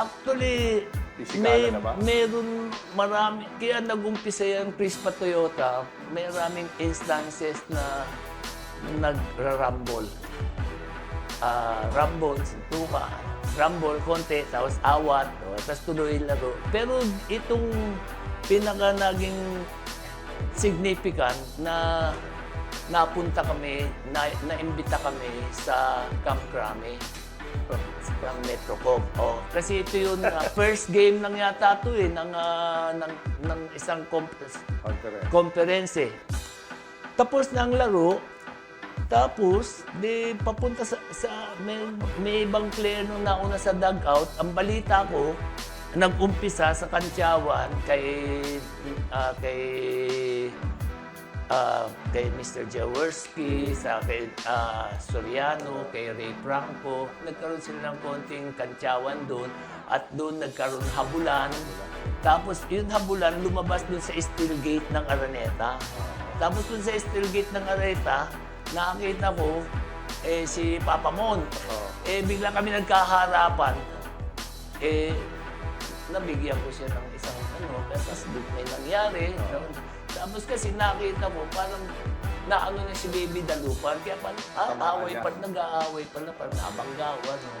Actually, may, na ba? meron marami, kaya nag-umpisa yan Crispa Toyota, may maraming instances na nagra-rumble. Ah, rumble, tuka, rumble, konti, tapos awat, tapos tuloy laro. Pero itong pinaka naging significant na napunta kami, na, naimbita kami sa Camp Crame ng Metrocom. Oh, kasi ito yung ah, first game lang yata ito eh, ng, ah, ng, ng isang conference, Conference. conference eh. Tapos na ang laro, tapos, di papunta sa, sa may, may ibang player nung nauna sa dugout. Ang balita ko, nag-umpisa sa Kantyawan kay, ah, kay, ah, kay Mr. Jaworski, sa kay ah, Soriano, kay Ray Franco. Nagkaroon sila ng konting Kantyawan doon at doon nagkaroon habulan. Tapos yun habulan, lumabas doon sa steel gate ng Araneta. Tapos doon sa steel gate ng Araneta, nakakita ko eh, si Papa Mon. Eh, bigla kami nagkaharapan. Eh, nabigyan ko siya ng isang ano, tapos di may nangyari. Tapos kasi nakita ko, parang naano na si Baby Dalupan. Kaya parang, ah, Tamaan away niya. pa, nag-aaway pala, parang nabanggawan. No?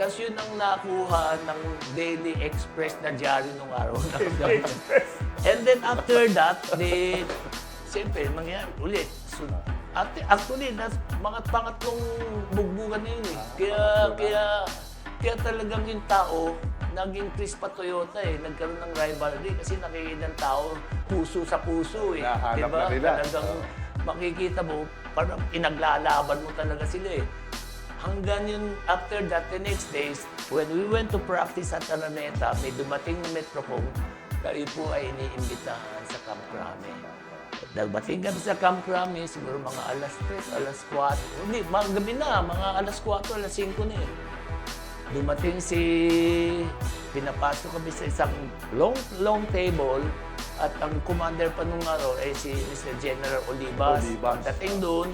Tapos yun ang nakuha ng Daily Express na diary nung araw na And then after that, di, siyempre, mangyari ulit. So, at, actually, nas, mga pangatlong bugbugan na yun eh. Kaya, kaya, kaya talagang yung tao, naging Crispa Toyota eh. Nagkaroon ng rivalry kasi nakikita ng tao puso sa puso eh. Nahanap Diba? na nila. Talagang makikita mo, parang inaglalaban mo talaga sila eh. Hanggang yun, after that, the next days, when we went to practice at Araneta, may dumating na Metrocom, kayo po ay iniimbitahan sa Camp Crame. Nagbating kami sa Camp Crame, siguro mga alas 3, alas 4. Hindi, mga gabi na, mga alas 4, alas 5 na eh. Dumating si... Pinapasok kami sa isang long, long table at ang commander pa nung araw ay si Mr. General Olivas. Olivas. Pagdating doon,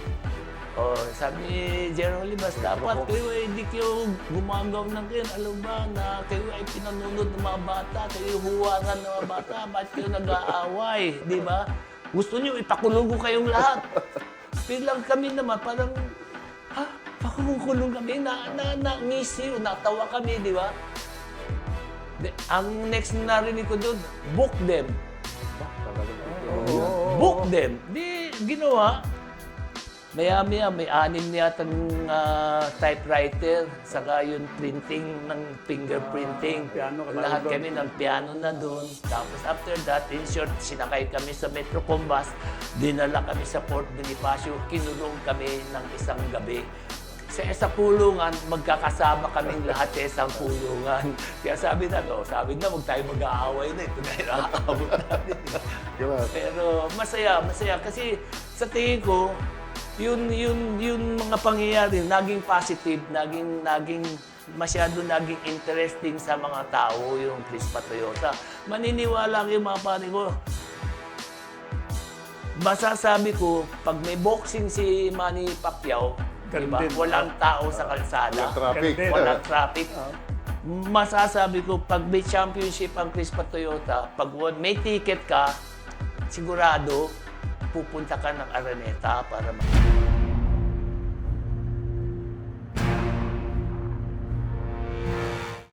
oh, sabi ni General Olivas, dapat kayo ay hindi kayo gumagaw ng kayo. Alam ba na kayo ay pinanunod ng mga bata, kayo huwaran ng mga bata, bakit kayo nag-aaway, di ba? Gusto niyo ipakulong ko kayong lahat. Biglang kami naman, parang, ha? Pakulong kami, na, na, na, ngisi, natawa kami, di ba? De, ang next na narinig ko doon, book them. Book them. Di, ginawa. Maya-maya, may anim niyatang ah, typewriter, saka yung printing ng fingerprinting. piano ka Lahat kami ng piano na doon. Tapos after that, in short, sinakay kami sa Metro Combas, dinala kami sa Port Bonifacio, kinulong kami ng isang gabi. Sa isang pulungan, magkakasama kaming lahat sa isang pulungan. Kaya sabi na, no, sabi na, huwag tayo mag-aaway na. Ito na yung nakaabot natin. Pero masaya, masaya. Kasi sa tingin ko, yun, yun, yun mga pangyayari, naging positive, naging, naging masyado naging interesting sa mga tao yung Crispa Toyota. Maniniwala kayo mga pare ko, masasabi ko, pag may boxing si Manny Pacquiao, di ba, Ganun din. walang tao sa kalsada, Walang traffic. Ganun din. walang traffic. Masasabi ko, pag may championship ang Crispa Toyota, pag may ticket ka, sigurado, pupunta ka ng Araneta para mag-